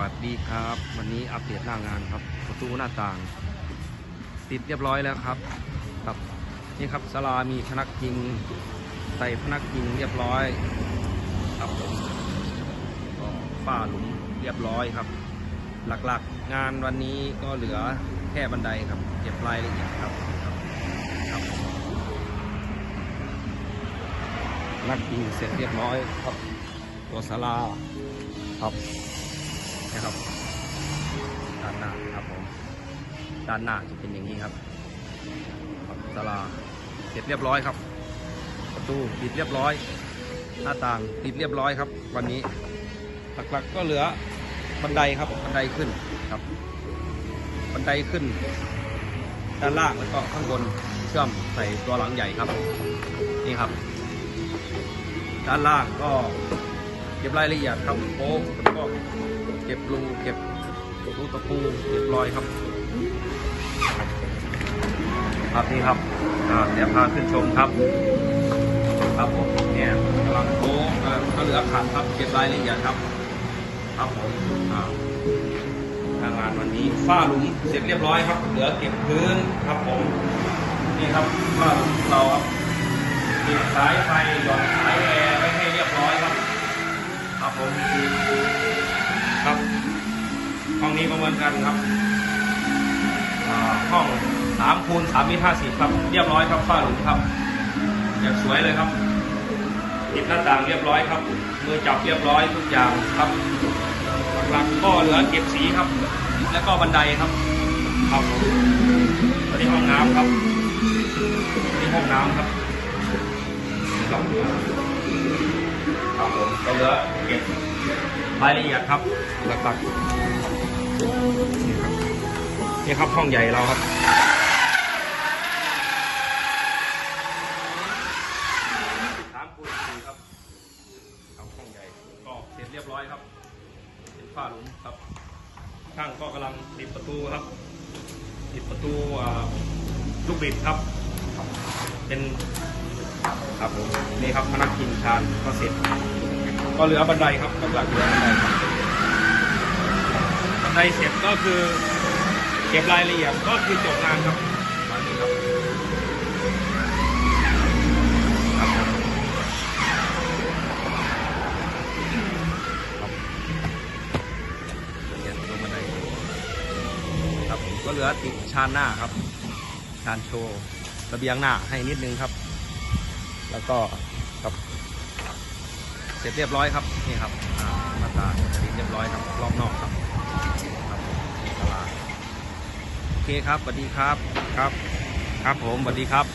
วัสดีครับ วันนี้อัปเดตหน้างานครับประตูหน้าต่าง ติดเรียบร้อยแล้วครับครับนี่ครับสลามีพนักพิงใส่พนักพิงเรียบร้อยครับผมก็ฝ้าหลุมเรียบร้อยครับ หลักๆงานวันนี้ก็เหลือแค่บันไดครับเก็บรายละเอียดครับครับครับพนักพิงเสร็จเรียบร้อยครับตัวสลาครับ นะครับ ด้านหน้าครับผม ด้านหน้าจะเป็นอย่างนี้ครับครับสลาเสร็จเรียบร้อยครับ ประตูติดเรียบร้อย หน้าต่างติดเรียบร้อยครับ วันนี้หลักๆก็เหลือบันไดครับบันไดขึ้นครับ บันไดขึ้น ด้านล่างแล้วก็ข้างบนเชื่อมใส่ตัวหลังใหญ่ครับ นี่ครับ ด้านล่างก็ เก็บรายละเอียดครับโป๊กแล้วก็เก็บรูเก็บรูตะปูเรียบรอยครับครับนี่ครับเดี๋ยวพาขึ้นชมครับ ครับผมเนี่ยกำลังโป๊กอ่าก็เหลือขัดครับเก็บรายละเอียดครับ ครับผมอ่าทางงานวันนี้ฝ้าหลุมเสร็จเรียบร้อยครับ เหลือเก็บพื้นครับผมนี่ครับฝ้าหลุมเราครับติดสายไฟหย่อนสายแอร์ไว้ให้เรียบร้อยครับ ครับห้องนี้ก็เมือนกันครับอ่าห้องสามคูณสามเมตรห้าสิบครับ เรียบร้อยครับฝ้าหลุมครับอย่างสวยเลยครับติดหน้าต่างเรียบร้อยครับมือจับเรียบร้อยทุกอย่างครับหลักก็เหลือเก็บสีครับ แล้วก็บันไดครับ ครับตอนนี้ห้องน้ำครับนี่ห้องน้ำครับครับ ครับผมก็เหลือเก็บรายละเอียดครับหลักๆนี่ครับนี่ครับห้องใหญ่เราครับสามคูณสี่ครับทำห้องใหญ่ก็เสร็จเรียบร้อยครับเป็นฝ้าหลุมครับช่างก็กำลังติดประตูครับติดประตูลูกบิดครับ เป็น ครับผมนี่ครับพนักพิงชานก็เสร็จ ก็เหลือบันไดครับหลักเหลือบันไดครับบันไดเสร็จก็คือเก็บรายละเอียดก็คือจบงานครับมเดี๋ยวลงบันไดครับผมก็เหลือติดชานหน้าครับ ชานโชว์ระเบียงหน้าให้นิดนึงครับ แล้วก็ครับ เสร็จเรียบร้อยครับนี่ครับอ่ามาตราติดเรียบร้อยครับรอบนอกครับครับตลาดโอเคครับสวัสดีครับครับ ครับผมสวัสดีครับ